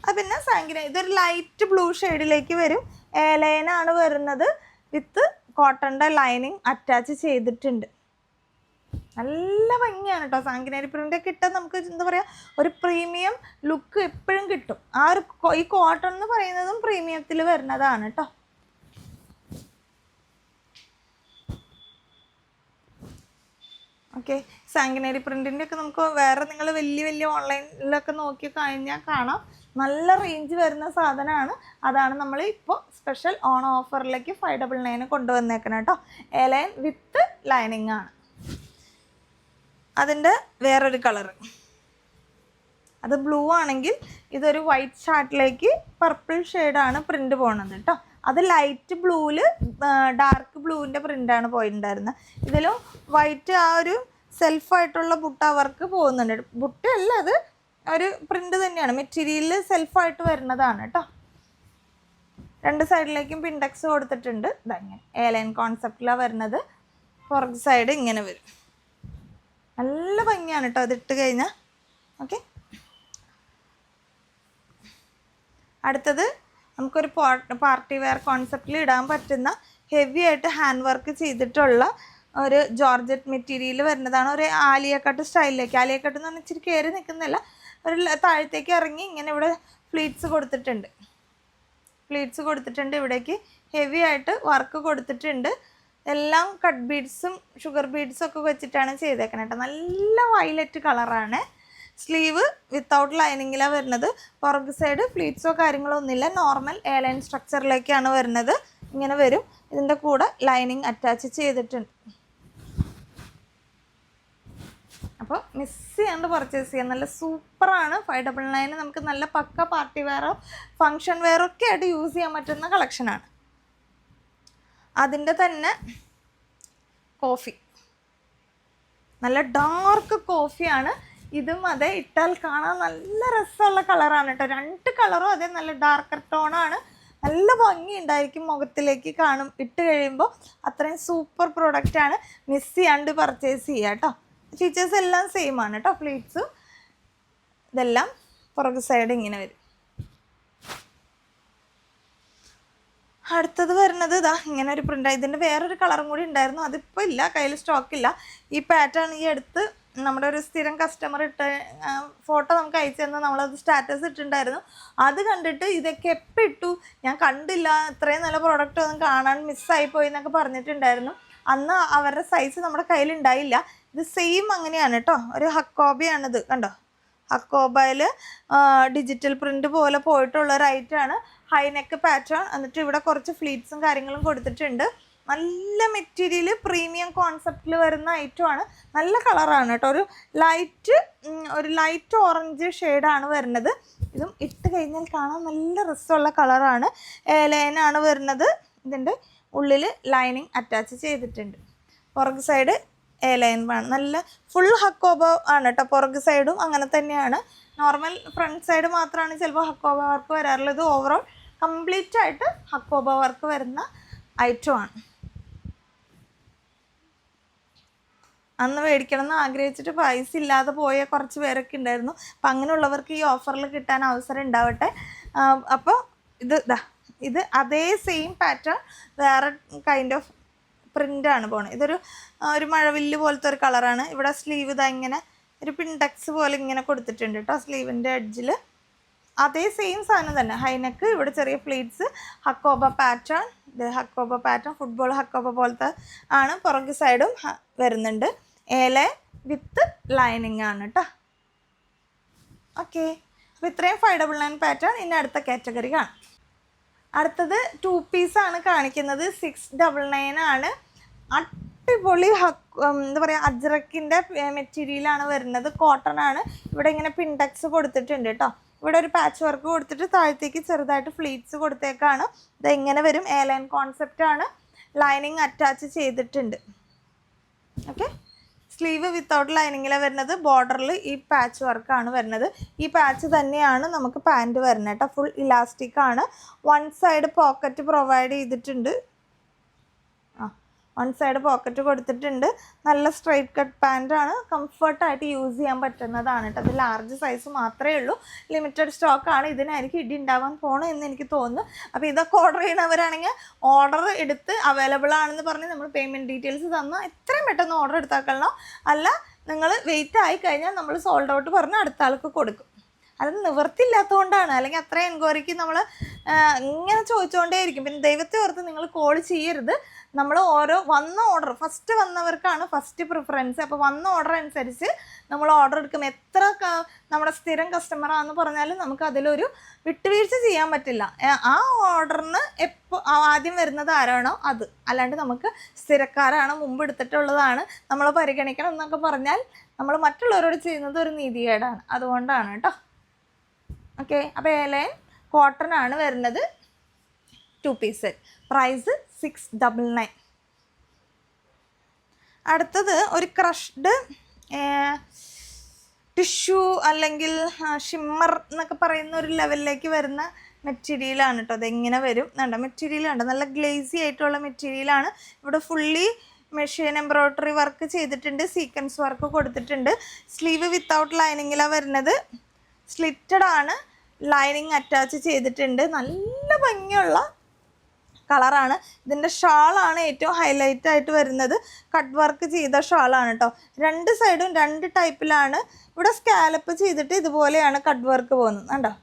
അത് പിന്നെ സാങ്കിന ഇതൊരു ലൈറ്റ് ബ്ലൂ ഷെയ്ഡിലേക്ക് വരും. ഏലൈനാണ് വരുന്നത്. വിത്ത് കോട്ടന്റെ ലൈനിങ് അറ്റാച്ച് ചെയ്തിട്ടുണ്ട്. നല്ല ഭംഗിയാണ് കേട്ടോ സാങ്കിനേരി പ്രിന്റ് ഇട്ടാൽ നമുക്ക് എന്താ പറയുക ഒരു പ്രീമിയം ലുക്ക് എപ്പോഴും കിട്ടും. ആ ഒരു ഈ കോട്ടൺ എന്ന് പറയുന്നതും പ്രീമിയത്തിൽ വരുന്നതാണ് കേട്ടോ ഓക്കെ സാങ്കിനേരി പ്രിന്റിന്റെ ഒക്കെ നമുക്ക് വേറെ നിങ്ങൾ വലിയ വലിയ ഓൺലൈനിലൊക്കെ നോക്കി കഴിഞ്ഞാൽ കാണാം. നല്ല റേഞ്ച് വരുന്ന സാധനമാണ്. അതാണ് നമ്മൾ ഇപ്പോൾ സ്പെഷ്യൽ ഓൺ ഓഫറിലേക്ക് ഫൈവ് ഡബിൾ നയൻ കൊണ്ടുവന്നേക്കണം കേട്ടോ എലൈൻ വിത്ത് ലൈനിങ് ആണ്. അതിന്റെ വേറൊരു കളറ് അത് ബ്ലൂ ആണെങ്കിൽ ഇതൊരു വൈറ്റ് ഷാർട്ടിലേക്ക് പർപ്പിൾ ഷെയ്ഡാണ് പ്രിന്റ് പോണത് കേട്ടോ അത് ലൈറ്റ് ബ്ലൂവിൽ ഡാർക്ക് ബ്ലൂവിന്റെ പ്രിന്റാണ് പോയിട്ടുണ്ടായിരുന്നത് ഇതിലും വൈറ്റ് ആ ഒരു സെൽഫായിട്ടുള്ള ബുട്ട വർക്ക് പോകുന്നുണ്ട്. ബുട്ടയല്ല അത് ഒരു പ്രിന്റ് തന്നെയാണ്. മെറ്റീരിയലിൽ സെൽഫായിട്ട് വരുന്നതാണ് കേട്ടോ രണ്ട് സൈഡിലേക്കും പിൻഡെക്സ് കൊടുത്തിട്ടുണ്ട്. ഇതങ്ങനെ എയർലൈൻ കോൺസെപ്റ്റിലാണ് വരുന്നത്. പുറക് സൈഡ് ഇങ്ങനെ വരും. നല്ല ഭംഗിയാണ് കേട്ടോ അത് ഇട്ട് കഴിഞ്ഞാൽ ഓക്കെ. അടുത്തത് നമുക്കൊരു പാർട്ടി വെയർ കോൺസെപ്റ്റിൽ ഇടാൻ പറ്റുന്ന ഹെവി ആയിട്ട് ഹാൻഡ് വർക്ക് ചെയ്തിട്ടുള്ള ഒരു ജോർജറ്റ് മെറ്റീരിയൽ വരുന്നതാണ്. ഒരു ആലിയക്കട്ട് സ്റ്റൈലിലേക്ക്. ആലിയക്കട്ട് എന്ന് പറഞ്ഞാൽ ഇച്ചിരി കയറി നിൽക്കുന്നില്ല ഒരു താഴത്തേക്ക് ഇറങ്ങി ഇങ്ങനെ ഇവിടെ ഫ്ലീറ്റ്സ് കൊടുത്തിട്ടുണ്ട്. പ്ലീറ്റ്സ് കൊടുത്തിട്ടുണ്ട്. ഇവിടേക്ക് ഹെവി ആയിട്ട് വർക്ക് കൊടുത്തിട്ടുണ്ട്. എല്ലാം കട്ട് ബീഡ്സും ഷുഗർ ബീഡ്സും ഒക്കെ വെച്ചിട്ടാണ് ചെയ്തേക്കണേ കേട്ടോ നല്ല വയലറ്റ് കളറാണ് സ്ലീവ് വിത്തൗട്ട് ലൈനിങ്ങിലാണ് വരുന്നത്. പുറക് സൈഡ് ഫ്ലീറ്റ്സോ കാര്യങ്ങളോ ഒന്നുമില്ല. നോർമൽ എയർലൈൻ സ്ട്രക്ചറിലേക്കാണ് വരുന്നത്. ഇങ്ങനെ വരും. ഇതിന്റെ കൂടെ ലൈനിങ് അറ്റാച്ച് ചെയ്തിട്ടുണ്ട് അപ്പോൾ മിസ് ചെയ്യാണ്ട് പർച്ചേസ് ചെയ്യാം. നല്ല സൂപ്പറാണ് ഫൈവ് ഡബിൾ നയൻ നമുക്ക് നല്ല പക്ക പാർട്ടി വെയറോ ഫങ്ഷൻ വെയറോ ഒക്കെ ആയിട്ട് യൂസ് ചെയ്യാൻ പറ്റുന്ന കളക്ഷനാണ് അതിന്റെ തന്നെ കോഫി. നല്ല ഡാർക്ക് കോഫിയാണ്. ഇതും അതെ ഇട്ടാൽ കാണാൻ നല്ല രസമുള്ള കളറാണ് കേട്ടോ. രണ്ട് കളറും അതെ നല്ല ഡാർക്കർ ടോണാണ് നല്ല ഭംഗി ഉണ്ടായിരിക്കും മുഖത്തിലേക്ക് കാണും. ഇട്ട് കഴിയുമ്പോൾ അത്രയും സൂപ്പർ പ്രോഡക്റ്റാണ് മിസ് ചെയ്യാണ്ട് പർച്ചേസ് ചെയ്യുക കേട്ടോ. ഫീച്ചേഴ്സ് എല്ലാം സെയിം ആണ് കേട്ടോ. പ്ലീറ്റ്സും ഇതെല്ലാം പുറകു സൈഡ് ഇങ്ങനെ വരും. അടുത്തത് വരുന്നത് ഇതാ ഇങ്ങനെ ഒരു പ്രിന്റ് ഇതിന്റെ വേറൊരു കളറും കൂടി ഉണ്ടായിരുന്നു. അതിപ്പോൾ ഇല്ല കയ്യിൽ സ്റ്റോക്ക് ഇല്ല. ഈ പാറ്റേൺ ഈ അടുത്ത് നമ്മുടെ ഒരു സ്ഥിരം കസ്റ്റമർ ഇട്ട് ഫോട്ടോ നമുക്ക് അയച്ചു തന്ന് നമ്മളത് സ്റ്റാറ്റസ് ഇട്ടിട്ടുണ്ടായിരുന്നു. അത് കണ്ടിട്ട് ഇതൊക്കെ എപ്പോൾ ഇട്ടു? ഞാൻ കണ്ടില്ല. ഇത്രയും നല്ല പ്രോഡക്റ്റ് ഒന്നും കാണാൻ മിസ്സായി പോയി എന്നൊക്കെ പറഞ്ഞിട്ടുണ്ടായിരുന്നു. അന്ന് അവരുടെ സൈസ് നമ്മുടെ കയ്യിൽ ഉണ്ടായില്ല. ഇത് സെയിം അങ്ങനെയാണ് കേട്ടോ ഒരു ഹക്കോബയാണിത് കണ്ടോ? അക്കോബയിൽ ഡിജിറ്റൽ പ്രിന്റ് പോലെ പോയിട്ടുള്ള ഒരു ഐറ്റമാണ് ഹൈനെക്ക് പാറ്റേൺ എന്നിട്ട് ഇവിടെ കുറച്ച് ഫ്ലീറ്റ്സും കാര്യങ്ങളും കൊടുത്തിട്ടുണ്ട്. നല്ല മെറ്റീരിയൽ പ്രീമിയം കോൺസെപ്റ്റിൽ വരുന്ന ഐറ്റമാണ് നല്ല കളറാണ് കേട്ടോ. ഒരു ലൈറ്റ് ഒരു ലൈറ്റ് ഓറഞ്ച് ഷെയ്ഡാണ് വരുന്നത്. ഇതും ഇട്ട് കഴിഞ്ഞാൽ കാണാൻ നല്ല രസമുള്ള കളറാണ് ലൈനാണ് വരുന്നത്. ഇതിന്റെ ഉള്ളിൽ ലൈനിങ് അറ്റാച്ച് ചെയ്തിട്ടുണ്ട്. പുറക് സൈഡ് എ ലൈൻ ആണ്. നല്ല ഫുൾ ഹക്കോബ ആണ് കേട്ടോ. പുറക് സൈഡും അങ്ങനെ തന്നെയാണ്. നോർമൽ ഫ്രണ്ട് സൈഡ് മാത്രമാണ് ചിലപ്പോൾ ഹക്കോബ വർക്ക് വരാറുള്ളത്. ഓവറോൾ കംപ്ലീറ്റ് ആയിട്ട് ഹക്കോബ വർക്ക് വരുന്ന ഐറ്റമാണ് അന്ന് മേടിക്കണം എന്ന് ആഗ്രഹിച്ചിട്ട് പൈസ ഇല്ലാതെ പോയ കുറച്ച് പേരൊക്കെ ഉണ്ടായിരുന്നു. അപ്പം അങ്ങനെയുള്ളവർക്ക് ഈ ഓഫറിൽ കിട്ടാൻ അവസരം ഉണ്ടാവട്ടെ. അപ്പോൾ ഇത് ഇതാ ഇത് അതേ സെയിം പാറ്റേൺ വേറെ കൈൻഡ് ഓഫ് പ്രിന്റാണ് പോണത് ഇതൊരു ഒരു മഴവില്ല് പോലത്തെ ഒരു കളറാണ് ഇവിടെ സ്ലീവ് ഇതാ ഇങ്ങനെ ഒരു പിൻടെക്സ് പോലെ ഇങ്ങനെ കൊടുത്തിട്ടുണ്ട് കേട്ടോ സ്ലീവിന്റെ എഡ്ജിൽ അതേ സെയിം സാധനം തന്നെ. ഹൈനക്ക് ഇവിടെ ചെറിയ പ്ലീറ്റ്സ് ഹക്കോബ പാറ്റേൺ ഇത് ഹക്കോബ പാറ്റേൺ ഫുട്ബോൾ ഹക്കോബ പോലത്തെ ആണ് പുറകു സൈഡും വരുന്നുണ്ട്. ഏല വിത്ത് ലൈനിങ് ആണ് കേട്ടോ ഓക്കെ അപ്പോൾ ഇത്രയും ഫൈവ് ഡബിൾ നയൻ പാറ്റേൺ ഇനി അടുത്ത കാറ്റഗറി കാണാം. അടുത്തത് ടു പീസാണ് കാണിക്കുന്നത്. സിക്സ് ഡബിൾ നയൻ ആണ്. അടിപൊളി ഹക്ക് എന്താ പറയുക അജ്രക്കിന്റെ മെറ്റീരിയലാണ് വരുന്നത്. കോട്ടൺ ആണ്. ഇവിടെ ഇങ്ങനെ പിൻടെക്സ് കൊടുത്തിട്ടുണ്ട് കേട്ടോ ഇവിടെ ഒരു പാച്ച് വർക്ക് കൊടുത്തിട്ട് താഴത്തേക്ക് ചെറുതായിട്ട് ഫ്ലീറ്റ്സ് കൊടുത്തേക്കാണ്. ഇത് എങ്ങനെ വരും? എ കോൺസെപ്റ്റ് ആണ്. ലൈനിങ് അറ്റാച്ച് ചെയ്തിട്ടുണ്ട്. ഓക്കെ സ്ലീവ് വിത്തൗട്ട് ലൈനിങ്ങിലാണ് വരുന്നത്. ബോർഡറിൽ ഈ പാച്ച് വർക്കാണ് വരുന്നത്. ഈ പാച്ച് തന്നെയാണ് നമുക്ക് പാന്റ് വരുന്നത് കേട്ടോ. ഫുൾ ഇലാസ്റ്റിക് ആണ്. വൺ സൈഡ് പോക്കറ്റ് പ്രൊവൈഡ് ചെയ്തിട്ടുണ്ട്. സൈഡ് പോക്കറ്റ് കൊടുത്തിട്ടുണ്ട്. നല്ല സ്ട്രൈറ്റ് കട്ട് പാന്റാണ് കംഫർട്ടായിട്ട് യൂസ് ചെയ്യാൻ പറ്റുന്നതാണ് കേട്ടോ. അത് ലാർജ് സൈസ് മാത്രമേ ഉള്ളൂ. ലിമിറ്റഡ് സ്റ്റോക്കാണ് ഇതിനായിരിക്കും ഇടി ഉണ്ടാവാൻ പോകണം എന്ന് എനിക്ക് തോന്നുന്നു. അപ്പോൾ ഇതൊക്കെ ഓർഡർ ചെയ്യണവരാണെങ്കിൽ ഓർഡർ എടുത്ത് അവൈലബിൾ ആണെന്ന് പറഞ്ഞ് നമ്മൾ പേയ്മെന്റ് ഡീറ്റെയിൽസ് തന്നാൽ എത്രയും പെട്ടെന്ന് ഓർഡർ എടുത്താക്കണം അല്ല നിങ്ങൾ വെയിറ്റ് ആയി കഴിഞ്ഞാൽ നമ്മൾ സോൾഡ് ഔട്ട് പറഞ്ഞ് അടുത്ത ആൾക്ക് കൊടുക്കും. അത് നിവർത്തില്ലാത്തതുകൊണ്ടാണ് അല്ലെങ്കിൽ അത്രയും എൻക്വയറിക്ക് നമ്മൾ ഇങ്ങനെ ചോദിച്ചുകൊണ്ടേയിരിക്കും പിന്നെ ദൈവത്തെ ഓർത്ത് നിങ്ങൾ കോൾ ചെയ്യരുത്. നമ്മൾ ഓരോ വന്ന ഓർഡർ ഫസ്റ്റ് വന്നവർക്കാണ് ഫസ്റ്റ് പ്രിഫറൻസ് അപ്പോൾ വന്ന ഓർഡർ അനുസരിച്ച് നമ്മൾ ഓർഡർ എടുക്കും. എത്ര നമ്മുടെ സ്ഥിരം കസ്റ്റമറാണെന്ന് പറഞ്ഞാലും നമുക്ക് അതിലൊരു വിട്ടുവീഴ്ച ചെയ്യാൻ പറ്റില്ല. ആ ഓർഡറിന് എപ്പോൾ ആദ്യം വരുന്നത് ആരാണോ അത്. അല്ലാണ്ട് നമുക്ക് സ്ഥിരക്കാരാണ് മുമ്പ് എടുത്തിട്ടുള്ളതാണ്. നമ്മൾ പരിഗണിക്കണം എന്നൊക്കെ പറഞ്ഞാൽ നമ്മൾ മറ്റുള്ളവരോട് ചെയ്യുന്നത് ഒരു നീതികേടാണ്. അതുകൊണ്ടാണ് കേട്ടോ. ഓക്കെ അപ്പോൾ ഏലയൻ കോട്ടൺ ആണ് വരുന്നത്. Two piece price six double nine അടുത്തത് ഒരു ക്രഷ്ഡ് ടിഷ്യൂ അല്ലെങ്കിൽ ഷിമ്മർ എന്നൊക്കെ പറയുന്ന ഒരു ലെവലിലേക്ക് വരുന്ന മെറ്റീരിയലാണ് കേട്ടോ അതെങ്ങനെ വരും? മെറ്റീരിയൽ ഉണ്ട് നല്ല ഗ്ലേസി ആയിട്ടുള്ള മെറ്റീരിയലാണ് ഇവിടെ ഫുള്ളി മെഷീൻ എംബ്രോയ്ഡറി വർക്ക് ചെയ്തിട്ടുണ്ട് സീക്വൻസ് വർക്ക് കൊടുത്തിട്ടുണ്ട്. സ്ലീവ് വിത്തൗട്ട് ലൈനിങ്ങിലാണ് വരുന്നത്. സ്ലിറ്റഡ് ആണ്. ലൈനിങ് അറ്റാച്ച് ചെയ്തിട്ടുണ്ട്. നല്ല ഭംഗിയുള്ള കളറാണ്. ഇതിന്റെ ഷാളാണ് ഏറ്റവും ഹൈലൈറ്റ് ആയിട്ട് വരുന്നത്. കട്ട് വർക്ക് ചെയ്ത ഷാളാണ് കേട്ടോ രണ്ട് സൈഡും രണ്ട് ടൈപ്പിലാണ് ഇവിടെ സ്കാലപ്പ് ചെയ്തിട്ട് ഇതുപോലെയാണ് കട്ട് വർക്ക് പോകുന്നത്. കണ്ടോ?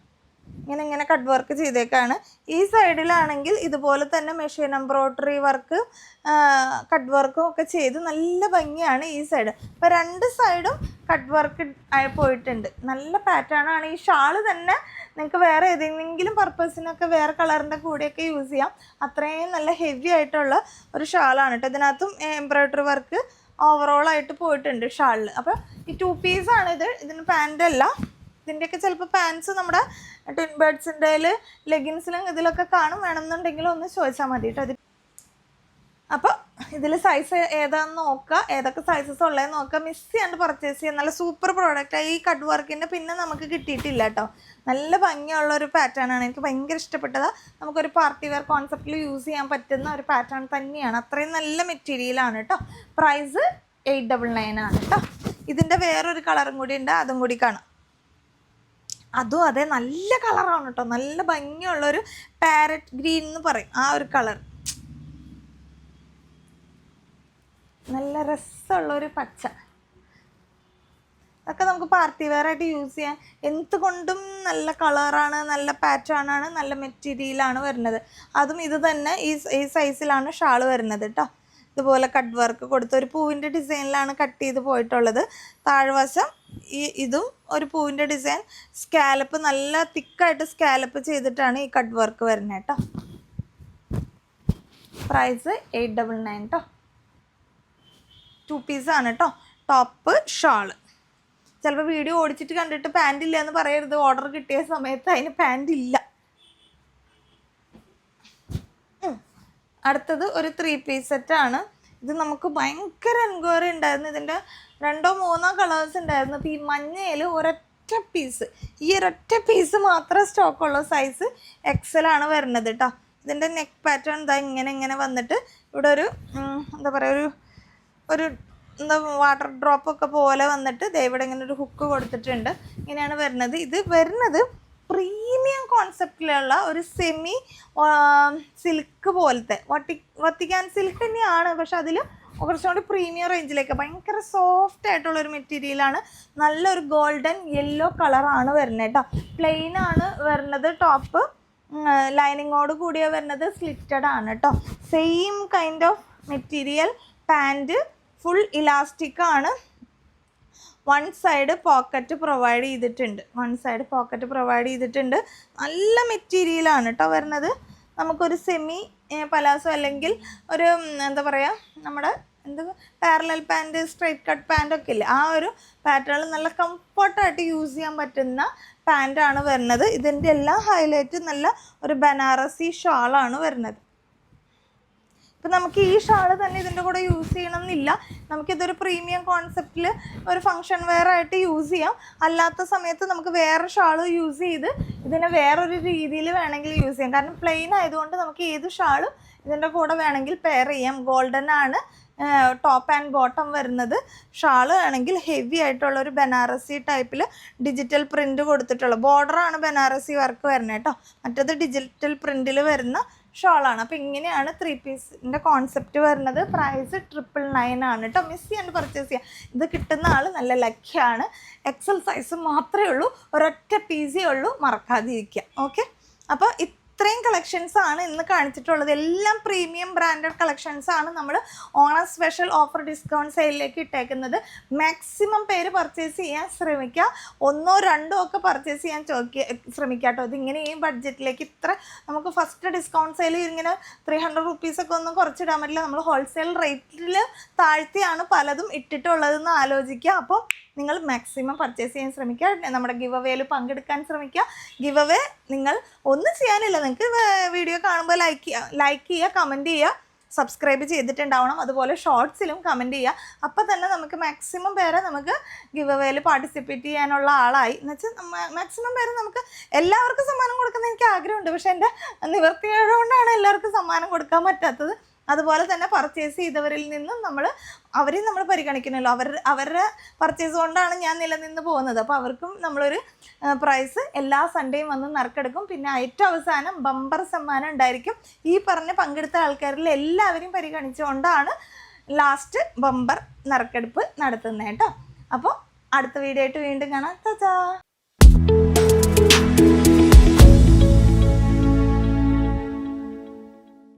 ഇങ്ങനെ ഇങ്ങനെ കട്ട് വർക്ക് ചെയ്തേക്കാണ്. ഈ സൈഡിലാണെങ്കിൽ ഇതുപോലെ തന്നെ മെഷീൻ എംബ്രോയ്ഡറി വർക്ക് കട്ട് വർക്കും ഒക്കെ ചെയ്ത് നല്ല ഭംഗിയാണ് ഈ സൈഡ് അപ്പോൾ രണ്ട് സൈഡും കട്ട് വർക്ക് ആയി പോയിട്ടുണ്ട്. നല്ല പാറ്റേണാണ് ഈ ഷാൾ തന്നെ നിങ്ങൾക്ക് വേറെ ഏതെങ്കിലും പർപ്പസിനൊക്കെ വേറെ കളറിന്റെ കൂടെയൊക്കെ യൂസ് ചെയ്യാം. അത്രയും നല്ല ഹെവി ആയിട്ടുള്ള ഒരു ഷാളാണ് കേട്ടോ ഇതിനകത്തും എംബ്രോയ്ഡറി വർക്ക് ഓവറോൾ ആയിട്ട് പോയിട്ടുണ്ട് ഷാളിൽ അപ്പോൾ ഈ ടു പീസാണ് ഇത്. ഇതിന് പാന്റ് അല്ല. ഇതിന്റെയൊക്കെ ചിലപ്പോൾ പാൻസ് നമ്മുടെ ട്വിൻ ബേഡ്സിന്റെ ലെഗിൻസിലും ഇതിലൊക്കെ കാണും. വേണമെന്നുണ്ടെങ്കിൽ ഒന്ന് ചോദിച്ചാൽ മതി കേട്ടോ അപ്പോൾ ഇതിൽ സൈസ് ഏതാന്ന് നോക്കുക ഏതൊക്കെ സൈസസ് ഉള്ളതെന്ന് നോക്കുക മിസ് ചെയ്യാണ്ട് പർച്ചേസ് ചെയ്യാൻ നല്ല സൂപ്പർ പ്രോഡക്റ്റ് ഈ കട്ട് വർക്കിന്റെ പിന്നെ നമുക്ക് കിട്ടിയിട്ടില്ല കേട്ടോ നല്ല ഭംഗിയുള്ള ഒരു പാറ്റേൺ ആണ്. എനിക്ക് ഭയങ്കര ഇഷ്ടപ്പെട്ടത്. നമുക്കൊരു പാർട്ടി വെയർ കോൺസെപ്റ്റിൽ യൂസ് ചെയ്യാൻ പറ്റുന്ന ഒരു പാറ്റേൺ തന്നെയാണ്. അത്രയും നല്ല മെറ്റീരിയലാണ് കേട്ടോ പ്രൈസ് എയ്റ്റ് ഡബിൾ നയൻ ആണ് കേട്ടോ ഇതിന്റെ വേറൊരു കളറും കൂടി ഉണ്ട്. അതും കൂടി കാണാം. അതും അതെ നല്ല കളറാണ് കേട്ടോ നല്ല ഭംഗിയുള്ളൊരു പാരറ്റ് ഗ്രീൻ എന്ന് പറയും. ആ ഒരു കളർ നല്ല രസമുള്ളൊരു പച്ച. അതൊക്കെ നമുക്ക് പാർട്ടി വെയർ ആയിട്ട് യൂസ് ചെയ്യാൻ എന്തുകൊണ്ടും നല്ല കളറാണ് നല്ല പാറ്റേൺ ആണ് നല്ല മെറ്റീരിയലാണ് വരുന്നത്. അതും ഇത് തന്നെ ഈ ഈ സൈസിലാണ് ഷാൾ വരുന്നത് കേട്ടോ ഇതുപോലെ കട്ട് വർക്ക് കൊടുത്ത് ഒരു പൂവിന്റെ ഡിസൈനിലാണ് കട്ട് ചെയ്ത് പോയിട്ടുള്ളത്. താഴ്വശം ഈ ഇതും ഒരു പൂവിന്റെ ഡിസൈൻ സ്കാലപ്പ് നല്ല തിക്കായിട്ട് സ്കാലപ്പ് ചെയ്തിട്ടാണ് ഈ കട്ട് വർക്ക് വരുന്നത് കേട്ടോ പ്രൈസ് എയ്റ്റ് ഡബിൾ നയൻ കേട്ടോ ടു പീസാണ് കേട്ടോ ടോപ്പ് ഷാൾ ചിലപ്പോൾ വീഡിയോ ഓടിച്ചിട്ട് കണ്ടിട്ട് പാന്റ് ഇല്ല എന്ന് പറയരുത്. ഓർഡർ കിട്ടിയ സമയത്ത് അതിന് പാന്റ് ഇല്ല. അടുത്തത് ഒരു ത്രീ പീസ് സെറ്റാണ് ഇത് നമുക്ക് ഭയങ്കര എൻക്വയറി ഉണ്ടായിരുന്നു. ഇതിന്റെ രണ്ടോ മൂന്നോ കളേഴ്സ് ഉണ്ടായിരുന്നു. അപ്പോൾ ഈ മഞ്ഞയിൽ ഒരൊറ്റ പീസ് ഈ ഒരൊറ്റ പീസ് മാത്രമേ സ്റ്റോക്കുള്ള സൈസ് എക്സലാണ് വരുന്നത് കേട്ടോ ഇതിന്റെ നെക്ക് പാറ്റേൺ ഇതാ ഇങ്ങനെ ഇങ്ങനെ വന്നിട്ട് ഇവിടെ ഒരു എന്താ പറയുക ഒരു ഒരു എന്താ വാട്ടർ ഡ്രോപ്പ് ഒക്കെ പോലെ വന്നിട്ട് ദേ ഇവിടെ ഇങ്ങനെ ഒരു ഹുക്ക് കൊടുത്തിട്ടുണ്ട്. ഇങ്ങനെയാണ് വരുന്നത്. ഇത് വരുന്നത് പ്രീമിയം കോൺസെപ്റ്റിലുള്ള ഒരു സെമി സിൽക്ക് പോലത്തെ. വട്ടി വത്തിക്കാൻ സിൽക്ക് തന്നെയാണ് പക്ഷെ അതിൽ കുറച്ചും കൂടി പ്രീമിയം റേഞ്ചിലേക്ക് ഭയങ്കര സോഫ്റ്റ് ആയിട്ടുള്ള ഒരു മെറ്റീരിയലാണ് നല്ലൊരു ഗോൾഡൻ യെല്ലോ കളറാണ് വരുന്നത് കേട്ടോ. പ്ലെയിൻ ആണ് വരുന്നത് ടോപ്പ് ലൈനിങ്ങോട് കൂടിയ വരുന്നത് സ്ലിറ്റഡ് ആണ് കേട്ടോ. Same kind of material pant full elastic ആണ്. വൺ സൈഡ് പോക്കറ്റ് പ്രൊവൈഡ് ചെയ്തിട്ടുണ്ട്. വൺ സൈഡ് പോക്കറ്റ് പ്രൊവൈഡ് ചെയ്തിട്ടുണ്ട്. നല്ല മെറ്റീരിയലാണ് കേട്ടോ വരുന്നത്. നമുക്കൊരു സെമി പലാസോ അല്ലെങ്കിൽ ഒരു എന്താ പറയുക നമ്മുടെ എന്ത് പാരലൽ പാന്റ് സ്ട്രൈറ്റ് കട്ട് പാന്റൊക്കെ ഇല്ലേ? ആ ഒരു പാറ്റേൺ നല്ല കംഫർട്ടായിട്ട് യൂസ് ചെയ്യാൻ പറ്റുന്ന പാന്റാണ് വരുന്നത്. ഇതിന്റെ എല്ലാ ഹൈലൈറ്റ് നല്ല ഒരു ബനാറസി ഷാളാണ് വരുന്നത്. ഇപ്പം നമുക്ക് ഈ ഷാൾ തന്നെ ഇതിന്റെ കൂടെ യൂസ് ചെയ്യണം എന്നില്ല നമുക്കിതൊരു പ്രീമിയം കോൺസെപ്റ്റിൽ ഒരു ഫംഗ്ഷൻ വെയർ ആയിട്ട് യൂസ് ചെയ്യാം. അല്ലാത്ത സമയത്ത് നമുക്ക് വേറെ ഷാൾ യൂസ് ചെയ്ത് ഇതിനെ വേറൊരു രീതിയിൽ വേണമെങ്കിൽ യൂസ് ചെയ്യാം. കാരണം പ്ലെയിൻ ആയതുകൊണ്ട് നമുക്ക് ഏത് ഷാളും ഇതിന്റെ കൂടെ വേണമെങ്കിൽ പെയർ ചെയ്യാം. ഗോൾഡൻ ആണ് ടോപ്പ് ആൻഡ് ബോട്ടം വരുന്നത്. ഷാൾ ആണെങ്കിൽ ഹെവി ആയിട്ടുള്ള ഒരു ബനാറസി ടൈപ്പിൽ ഡിജിറ്റൽ പ്രിന്റ് കൊടുത്തിട്ടുള്ള ബോർഡറാണ് ബനാറസി വർക്ക് വരുന്നത് കേട്ടോ. മറ്റത് ഡിജിറ്റൽ പ്രിന്റിൽ വരുന്ന ഷോളാണ്. അപ്പോൾ ഇങ്ങനെയാണ് ത്രീ പീസിന്റെ കോൺസെപ്റ്റ് വരുന്നത്. പ്രൈസ് ട്രിപ്പിൾ നയൻ ആണ് കേട്ടോ മിസ് ചെയ്യാണ്ട് പർച്ചേസ് ചെയ്യാം. ഇത് കിട്ടുന്ന ആൾ നല്ല ലക്കിയാണ് എക്സൽ സൈസ് മാത്രമേ ഉള്ളൂ. ഒരൊറ്റ പീസേ ഉള്ളൂ. മറക്കാതിരിക്കുക. ഓക്കെ അപ്പോൾ ഇത്രയും കളക്ഷൻസ് ആണ് ഇന്ന് കാണിച്ചിട്ടുള്ളത്. എല്ലാം പ്രീമിയം ബ്രാൻഡഡ് കളക്ഷൻസ് ആണ് നമ്മൾ ഓണം സ്പെഷ്യൽ ഓഫർ ഡിസ്കൗണ്ട് സെയിലിലേക്ക് ഇട്ടേക്കുന്നത്. മാക്സിമം പേര് പർച്ചേസ് ചെയ്യാൻ ശ്രമിക്കുക ഒന്നോ രണ്ടോ ഒക്കെ പർച്ചേസ് ചെയ്യാൻ ചോദിക്കുക ശ്രമിക്കുക കേട്ടോ. ഇതിങ്ങനെ ഈ ബഡ്ജറ്റിലേക്ക് ഇത്ര നമുക്ക് ഫസ്റ്റ് ഡിസ്കൗണ്ട് സെയിൽ ഇങ്ങനെ ത്രീ ഹൺഡ്രഡ് റുപ്പീസൊക്കെ ഒന്നും കുറച്ചിടാൻ പറ്റില്ല. നമ്മൾ ഹോൾസെയിൽ റേറ്റിൽ താഴ്ത്തിയാണ് പലതും ഇട്ടിട്ടുള്ളതെന്ന് ആലോചിക്കുക അപ്പോൾ നിങ്ങൾ മാക്സിമം പർച്ചേസ് ചെയ്യാൻ ശ്രമിക്കുക. നമ്മുടെ ഗിവ് അവേയിൽ പങ്കെടുക്കാൻ ശ്രമിക്കുക. ഗിവ് അവേ നിങ്ങൾ ഒന്നും ചെയ്യാനില്ല. നിങ്ങൾക്ക് വീഡിയോ കാണുമ്പോൾ ലൈക്ക് ലൈക്ക് ചെയ്യുക കമന്റ് ചെയ്യുക. സബ്സ്ക്രൈബ് ചെയ്തിട്ടുണ്ടാവണം. അതുപോലെ ഷോർട്സിലും കമന്റ് ചെയ്യുക. അപ്പോൾ തന്നെ നമുക്ക് മാക്സിമം പേരെ നമുക്ക് ഗിവ് അവേയിൽ പാർട്ടിസിപ്പേറ്റ് ചെയ്യാനുള്ള ആളായി. എന്ന് വെച്ചാൽ മാക്സിമം പേരെ നമുക്ക് എല്ലാവർക്കും സമ്മാനം കൊടുക്കുന്ന എനിക്ക് ആഗ്രഹമുണ്ട്. പക്ഷേ എന്റെ നിവർത്തിയോടുകൊണ്ടാണ് എല്ലാവർക്കും സമ്മാനം കൊടുക്കാൻ പറ്റാത്തത്. അതുപോലെ തന്നെ പർച്ചേസ് ചെയ്തവരിൽ നിന്നും നമ്മൾ അവരെയും നമ്മൾ പരിഗണിക്കണമല്ലോ. അവർ അവരുടെ പർച്ചേസ് കൊണ്ടാണ് ഞാൻ നിലനിന്ന് പോകുന്നത്. അപ്പോൾ അവർക്കും നമ്മളൊരു പ്രൈസ് എല്ലാ സൺഡേയും വന്ന് നറുക്കെടുക്കും. പിന്നെ ഏറ്റവും അവസാനം ബമ്പർ സമ്മാനം ഉണ്ടായിരിക്കും. ഈ പറഞ്ഞ പങ്കെടുത്ത ആൾക്കാരിൽ എല്ലാവരെയും പരിഗണിച്ചുകൊണ്ടാണ് ലാസ്റ്റ് ബമ്പർ നറുക്കെടുപ്പ് നടത്തുന്നത് കേട്ടോ. അപ്പോൾ അടുത്ത വീഡിയോ ആയിട്ട് വീണ്ടും കാണാം. ചാ